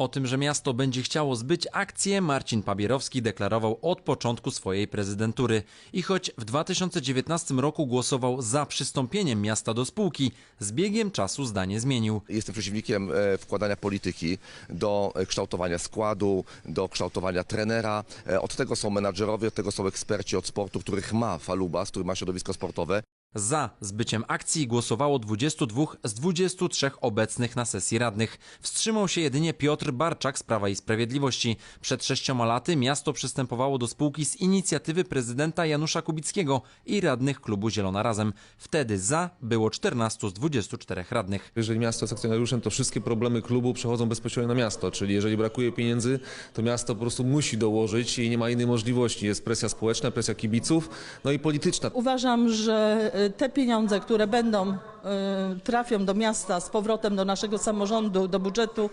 O tym, że miasto będzie chciało zbyć akcje, Marcin Pabierowski deklarował od początku swojej prezydentury. I choć w 2019 roku głosował za przystąpieniem miasta do spółki, z biegiem czasu zdanie zmienił. Jestem przeciwnikiem e, wkładania polityki do e, kształtowania składu, do kształtowania trenera. E, Od tego są menadżerowie, od tego są eksperci od sportu, których ma Falubas, który ma środowisko sportowe. Za zbyciem akcji głosowało 22 z 23 obecnych na sesji radnych. Wstrzymał się jedynie Piotr Barczak z Prawa i Sprawiedliwości. Przed sześcioma laty miasto przystępowało do spółki z inicjatywy prezydenta Janusza Kubickiego i radnych klubu Zielona Razem. Wtedy za było 14 z 24 radnych. Jeżeli miasto jest akcjonariuszem, to wszystkie problemy klubu przechodzą bezpośrednio na miasto, czyli jeżeli brakuje pieniędzy, to miasto po prostu musi dołożyć i nie ma innej możliwości. Jest presja społeczna, presja kibiców, no i polityczna. Uważam, że te pieniądze, które będą, y, trafią do miasta z powrotem do naszego samorządu, do budżetu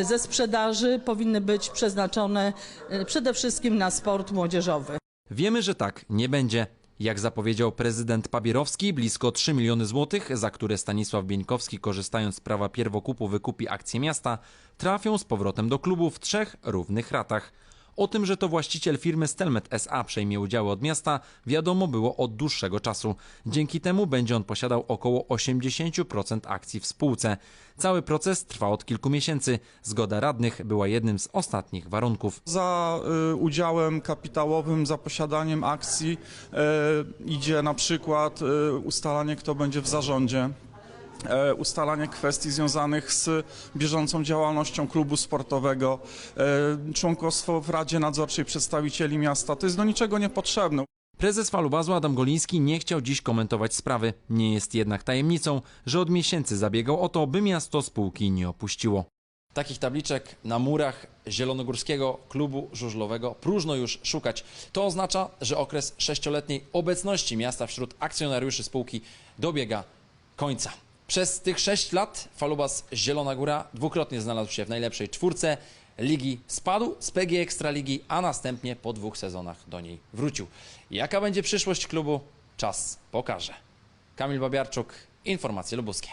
y, ze sprzedaży, powinny być przeznaczone y, przede wszystkim na sport młodzieżowy. Wiemy, że tak nie będzie. Jak zapowiedział prezydent Pabierowski, blisko 3 miliony złotych, za które Stanisław Bieńkowski, korzystając z prawa pierwokupu, wykupi akcje miasta, trafią z powrotem do klubu w trzech równych ratach. O tym, że to właściciel firmy Stelmet SA przejmie udziały od miasta, wiadomo było od dłuższego czasu. Dzięki temu będzie on posiadał około 80% akcji w spółce. Cały proces trwa od kilku miesięcy. Zgoda radnych była jednym z ostatnich warunków. Za y, udziałem kapitałowym, za posiadaniem akcji y, idzie na przykład y, ustalanie, kto będzie w zarządzie, ustalanie kwestii związanych z bieżącą działalnością klubu sportowego, e, członkostwo w Radzie Nadzorczej przedstawicieli miasta. To jest do niczego niepotrzebne. Prezes Falubazu Adam Goliński nie chciał dziś komentować sprawy. Nie jest jednak tajemnicą, że od miesięcy zabiegał o to, by miasto spółki nie opuściło. Takich tabliczek na murach Zielonogórskiego Klubu Żużlowego próżno już szukać. To oznacza, że okres sześcioletniej obecności miasta wśród akcjonariuszy spółki dobiega końca. Przez tych sześć lat Falubas Zielona Góra dwukrotnie znalazł się w najlepszej czwórce ligi. Spadł z PG Ekstraligi, a następnie po dwóch sezonach do niej wrócił. Jaka będzie przyszłość klubu? Czas pokaże. Kamil Babiarczuk, Informacje Lubuskie.